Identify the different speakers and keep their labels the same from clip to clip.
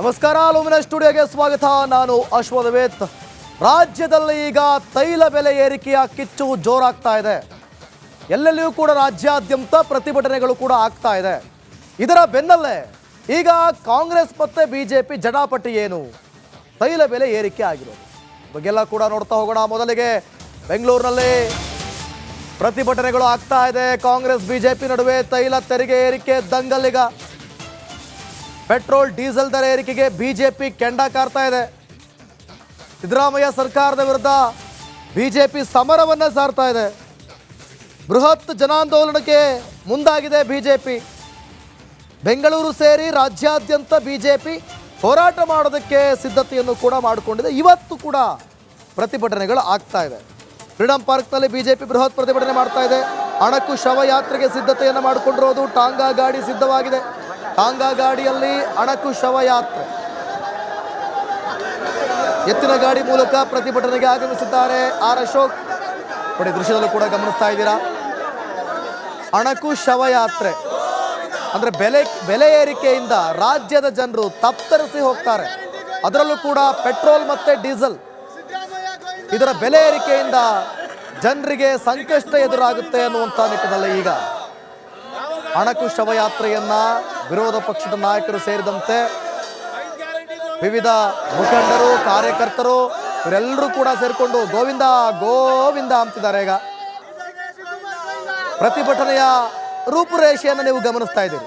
Speaker 1: ನಮಸ್ಕಾರ ಲೋಮಿನ ಸ್ಟುಡಿಯೋಗೆ ಸ್ವಾಗತ. ನಾನು ಅಶ್ವಥವೇತ್ ರಾಜ್ಯದಲ್ಲಿ ಈಗ ತೈಲ ಬೆಲೆ ಏರಿಕೆಯ ಕಿಚ್ಚು ಜೋರಾಗ್ತಾ ಇದೆ. ಎಲ್ಲೆಲ್ಲಿಯೂ ಕೂಡ ರಾಜ್ಯಾದ್ಯಂತ ಪ್ರತಿಭಟನೆಗಳು ಕೂಡ ಆಗ್ತಾ ಇದೆ. ಇದರ ಬೆನ್ನಲ್ಲೇ ಈಗ ಕಾಂಗ್ರೆಸ್ ಮತ್ತೆ ಬಿಜೆಪಿ ಜಟಾಪಟಿ ಏನು? ತೈಲ ಬೆಲೆ ಏರಿಕೆ ಆಗಿರೋದು. ಬಗ್ಗೆಲ್ಲ ಕೂಡ ನೋಡ್ತಾ ಹೋಗೋಣ ಮೊದಲಿಗೆ. ಬೆಂಗಳೂರಿನಲ್ಲಿ ಪ್ರತಿಭಟನೆಗಳು ಆಗ್ತಾ ಇದೆ. ಕಾಂಗ್ರೆಸ್, ಬಿಜೆಪಿ ನಡುವೆ ತೈಲ ತೆರಿಗೆ ಏರಿಕೆ, ದಂಗಲ್ಲಿಗ. ಪೆಟ್ರೋಲ್, ಡೀಸೆಲ್ ದರ ಏರಿಕೆಗೆ ಬಿಜೆಪಿ ಕೆಂಡ ಕಾರ್ತಾ ಇದೆ. ಸಿದ್ದರಾಮಯ್ಯ ಸರ್ಕಾರದ ವಿರುದ್ಧ ಬಿಜೆಪಿ ಸಮರವನ್ನ ಸಾರ್ತಾ ಇದೆ. ಬೃಹತ್ ಜನಾಂದೋಲನಕ್ಕೆ ಮುಂದಾಗಿದೆ ಬಿಜೆಪಿ. ಬೆಂಗಳೂರು ಸೇರಿ ರಾಜ್ಯಾದ್ಯಂತ ಬಿಜೆಪಿ ಹೋರಾಟ ಮಾಡೋದಕ್ಕೆ ಸಿದ್ಧತೆಯನ್ನು ಕೂಡ ಮಾಡಿಕೊಂಡಿದೆ. ಇವತ್ತು ಕೂಡ ಪ್ರತಿಭಟನೆಗಳು ಆಗ್ತಾ ಇದೆ. ಫ್ರೀಡಂ ಪಾರ್ಕ್ನಲ್ಲಿ ಬಿಜೆಪಿ ಬೃಹತ್ ಪ್ರತಿಭಟನೆ ಮಾಡ್ತಾ ಇದೆ. ಅಣಕು ಶವಯಾತ್ರೆಗೆ ಸಿದ್ಧತೆಯನ್ನು ಮಾಡಿಕೊಂಡಿರೋದು ಟಾಂಗಾ ಗಾಡಿ ಸಿದ್ಧವಾಗಿದೆ. ಟಾಂಗಾ ಗಾಡಿಯಲ್ಲಿ ಅಣಕು ಶವಯಾತ್ರೆ. ಎತ್ತಿನ ಗಾಡಿ ಮೂಲಕ ಪ್ರತಿಭಟನೆಗೆ ಆಗಮಿಸಿದ್ದಾರೆ ಆರ್ ಅಶೋಕ್. ನೋಡಿ, ದೃಶ್ಯದಲ್ಲೂ ಕೂಡ ಗಮನಿಸ್ತಾ ಇದ್ದೀರಾ? ಅಣಕು ಶವಯಾತ್ರೆ. ಅಂದ್ರೆ ಬೆಲೆ ಬೆಲೆ ಏರಿಕೆಯಿಂದ ರಾಜ್ಯದ ಜನರು ತತ್ತರಿಸಿ ಹೋಗ್ತಾರೆ. ಅದರಲ್ಲೂ ಕೂಡ ಪೆಟ್ರೋಲ್ ಮತ್ತೆ ಡೀಸೆಲ್. ಇದರ ಬೆಲೆ ಏರಿಕೆಯಿಂದ ಜನರಿಗೆ ಸಂಕಷ್ಟ ಎದುರಾಗುತ್ತೆ ಅನ್ನುವಂಥ ನಿಟ್ಟಿನಲ್ಲಿ ಈಗ. ಅಣಕು ಶವಯಾತ್ರೆಯನ್ನ ವಿರೋಧ ಪಕ್ಷದ ನಾಯಕರು ಸೇರಿದಂತೆ ವಿವಿಧ ಮುಖಂಡರು, ಕಾರ್ಯಕರ್ತರು, ಇವರೆಲ್ಲರೂ ಕೂಡ ಸೇರಿಕೊಂಡು ಗೋವಿಂದ ಗೋವಿಂದ ಅಂತಿದ್ದಾರೆ ಈಗ. ಪ್ರತಿಭಟನೆಯ ರೂಪುರೇಷೆಯನ್ನು ನೀವು ಗಮನಿಸ್ತಾ ಇದ್ದೀರಿ.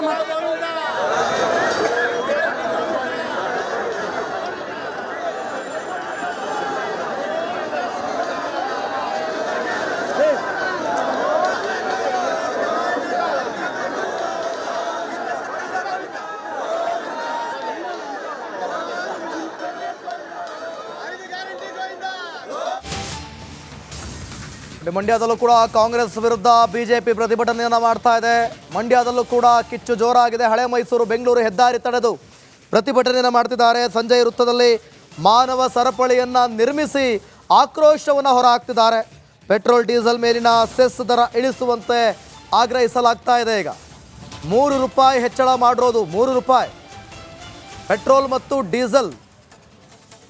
Speaker 2: ಸರ್
Speaker 1: ಮಂಡ್ಯದಲ್ಲೂ ಕೂಡ ಕಾಂಗ್ರೆಸ್ ವಿರುದ್ಧ ಬಿಜೆಪಿ ಪ್ರತಿಭಟನೆಯನ್ನು ಮಾಡ್ತಾ ಇದೆ. ಮಂಡ್ಯದಲ್ಲೂ ಕೂಡ ಕಿಚ್ಚು ಜೋರಾಗಿದೆ. ಹಳೆ ಮೈಸೂರು, ಬೆಂಗಳೂರು ಹೆದ್ದಾರಿ ತಡೆದು ಪ್ರತಿಭಟನೆಯನ್ನು ಮಾಡ್ತಿದ್ದಾರೆ. ಸಂಜಯ್ ವೃತ್ತದಲ್ಲಿ ಮಾನವ ಸರಪಳಿಯನ್ನು ನಿರ್ಮಿಸಿ ಆಕ್ರೋಶವನ್ನು ಹೊರಹಾಕ್ತಿದ್ದಾರೆ. ಪೆಟ್ರೋಲ್, ಡೀಸೆಲ್ ಮೇಲಿನ ಸೆಸ್ ದರ ಇಳಿಸುವಂತೆ ಆಗ್ರಹಿಸಲಾಗ್ತಾ ಇದೆ ಈಗ. ಮೂರು ರೂಪಾಯಿ ಹೆಚ್ಚಳ ಮಾಡಿರೋದು ಮೂರು ರೂಪಾಯಿ. ಪೆಟ್ರೋಲ್ ಮತ್ತು ಡೀಸೆಲ್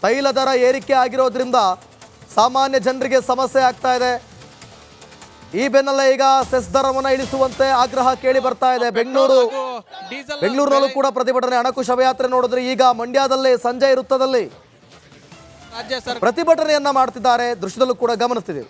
Speaker 1: ತೈಲ ದರ ಏರಿಕೆ ಆಗಿರೋದ್ರಿಂದ ಸಾಮಾನ್ಯ ಜನರಿಗೆ ಸಮಸ್ಯೆ ಆಗ್ತಾ ಇದೆ. ಈ ಬೆನ್ನಲ್ಲೇ ಈಗ ಸೆಸ್ ದರವನ್ನು ಇಳಿಸುವಂತೆ ಆಗ್ರಹ ಕೇಳಿ ಬರ್ತಾ ಇದೆ. ಬೆಂಗಳೂರು ಬೆಂಗಳೂರಿನಲ್ಲೂ ಕೂಡ ಪ್ರತಿಭಟನೆ ಅಣಕು ಶವಯಾತ್ರೆ ನೋಡಿದ್ರೆ ಈಗ ಮಂಡ್ಯದಲ್ಲಿ ಸಂಜೆ ವೃತ್ತದಲ್ಲಿ ಪ್ರತಿಭಟನೆಯನ್ನ ಮಾಡ್ತಿದ್ದಾರೆ. ದೃಶ್ಯದಲ್ಲೂ ಕೂಡ ಗಮನಿಸ್ತಿದ್ದೀವಿ.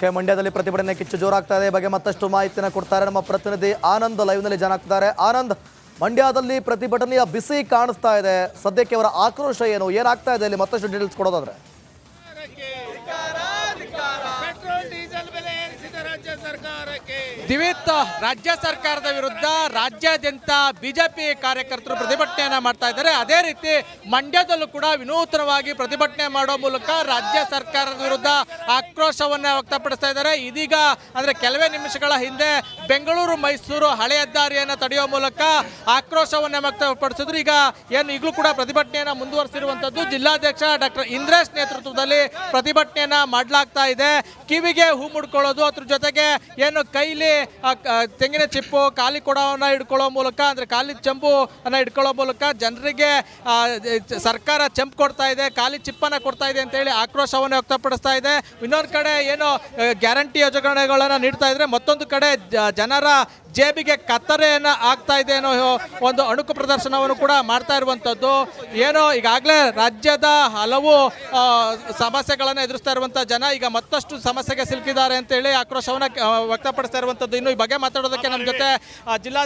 Speaker 1: ಓಕೆ ಮಂಡ್ಯದಲ್ಲಿ ಪ್ರತಿಭಟನೆ ಕಿಚ್ಚು ಜೋರಾಗ್ತಾ ಇದೆ. ಬಗ್ಗೆ ಮತ್ತಷ್ಟು ಮಾಹಿತಿಯನ್ನು ಕೊಡ್ತಾರೆ ನಮ್ಮ ಪ್ರತಿನಿಧಿ ಆನಂದ್ ಲೈವ್ನಲ್ಲಿ ಜನ ಆಗ್ತಿದ್ದಾರೆ. ಆನಂದ್, ಮಂಡ್ಯದಲ್ಲಿ ಪ್ರತಿಭಟನೆಯ ಬಿಸಿ ಕಾಣಿಸ್ತಾ ಇದೆ. ಸದ್ಯಕ್ಕೆ ಅವರ ಆಕ್ರೋಶ ಏನು? ಏನಾಗ್ತಾ ಇದೆ? ಇಲ್ಲಿ ಮತ್ತಷ್ಟು ಡೀಟೇಲ್ಸ್ ಕೊಡೋದಾದ್ರೆ.
Speaker 3: ದಿವಿತ್, ರಾಜ್ಯ ಸರ್ಕಾರದ ವಿರುದ್ಧ ರಾಜ್ಯಾದ್ಯಂತ ಬಿಜೆಪಿ ಕಾರ್ಯಕರ್ತರು ಪ್ರತಿಭಟನೆಯನ್ನ ಮಾಡ್ತಾ ಇದ್ದಾರೆ. ಅದೇ ರೀತಿ ಮಂಡ್ಯದಲ್ಲೂ ಕೂಡ ವಿನೂತನವಾಗಿ ಪ್ರತಿಭಟನೆ ಮಾಡೋ ಮೂಲಕ ರಾಜ್ಯ ಸರ್ಕಾರದ ವಿರುದ್ಧ ಆಕ್ರೋಶವನ್ನ ವ್ಯಕ್ತಪಡಿಸ್ತಾ ಇದ್ದಾರೆ. ಇದೀಗ ಅಂದ್ರೆ ಕೆಲವೇ ನಿಮಿಷಗಳ ಹಿಂದೆ ಬೆಂಗಳೂರು, ಮೈಸೂರು ಹಳೆ ಹೆದ್ದಾರಿಯನ್ನ ತಡೆಯುವ ಮೂಲಕ ಆಕ್ರೋಶವನ್ನ ವ್ಯಕ್ತಪಡಿಸಿದ್ರು. ಈಗ ಏನು ಈಗಲೂ ಕೂಡ ಪ್ರತಿಭಟನೆಯನ್ನ ಮುಂದುವರಿಸಿರುವಂತದ್ದು. ಜಿಲ್ಲಾಧ್ಯಕ್ಷ ಡಾಕ್ಟರ್ ಇಂದ್ರೇಶ್ ನೇತೃತ್ವದಲ್ಲಿ ಪ್ರತಿಭಟನೆಯನ್ನ ಮಾಡಲಾಗ್ತಾ ಇದೆ. ಕಿವಿಗೆ ಹೂ ಮುಡ್ಕೊಳ್ಳೋದು ಅದ್ರ ಜೊತೆಗೆ ಏನು ಕೈಲಿ ತೆಂಗಿನ ಚಿಪ್ಪು ಖಾಲಿ ಕೊಡೋನ ಹಿಡ್ಕೊಳ್ಳೋ ಮೂಲಕ, ಅಂದರೆ ಖಾಲಿ ಚಂಪು ಅನ್ನ ಹಿಡ್ಕೊಳ್ಳೋ ಮೂಲಕ ಜನರಿಗೆ ಸರ್ಕಾರ ಚಂಪ್ ಕೊಡ್ತಾ ಇದೆ, ಖಾಲಿ ಚಿಪ್ಪನ್ನ ಕೊಡ್ತಾ ಇದೆ ಅಂತೇಳಿ ಆಕ್ರೋಶವನ್ನು ವ್ಯಕ್ತಪಡಿಸ್ತಾ ಇದೆ. ಇನ್ನೊಂದು ಕಡೆ ಏನು ಗ್ಯಾರಂಟಿ ಯೋಜನೆಗಳನ್ನು ನೀಡ್ತಾ ಇದ್ರೆ ಮತ್ತೊಂದು ಕಡೆ ಜನರ ಜೇಬಿಗೆ ಕತ್ತರೆಯನ್ನು ಆಗ್ತಾ ಇದೆ ಅನ್ನೋ ಒಂದು ಅಣುಕು ಪ್ರದರ್ಶನವನ್ನು ಕೂಡ ಮಾಡ್ತಾ ಇರುವಂಥದ್ದು ಏನೋ ಈಗಾಗಲೇ ರಾಜ್ಯದ ಹಲವು ಸಮಸ್ಯೆಗಳನ್ನು ಎದುರಿಸ್ತಾ ಇರುವಂಥ ಜನ ಈಗ ಮತ್ತಷ್ಟು ಸಮಸ್ಯೆಗೆ ಸಿಲುಕಿದ್ದಾರೆ ಅಂತೇಳಿ ಆಕ್ರೋಶವನ್ನ ಆ, ವ್ಯಕ್ತಪಡಿಸ್ತಾ ಇರುವಂಥದ್ದು ಇನ್ನು ಈ ಬಗ್ಗೆ ಮಾತಾಡೋದಕ್ಕೆ ನಮ್ಮ ಜೊತೆ ಜಿಲ್ಲಾ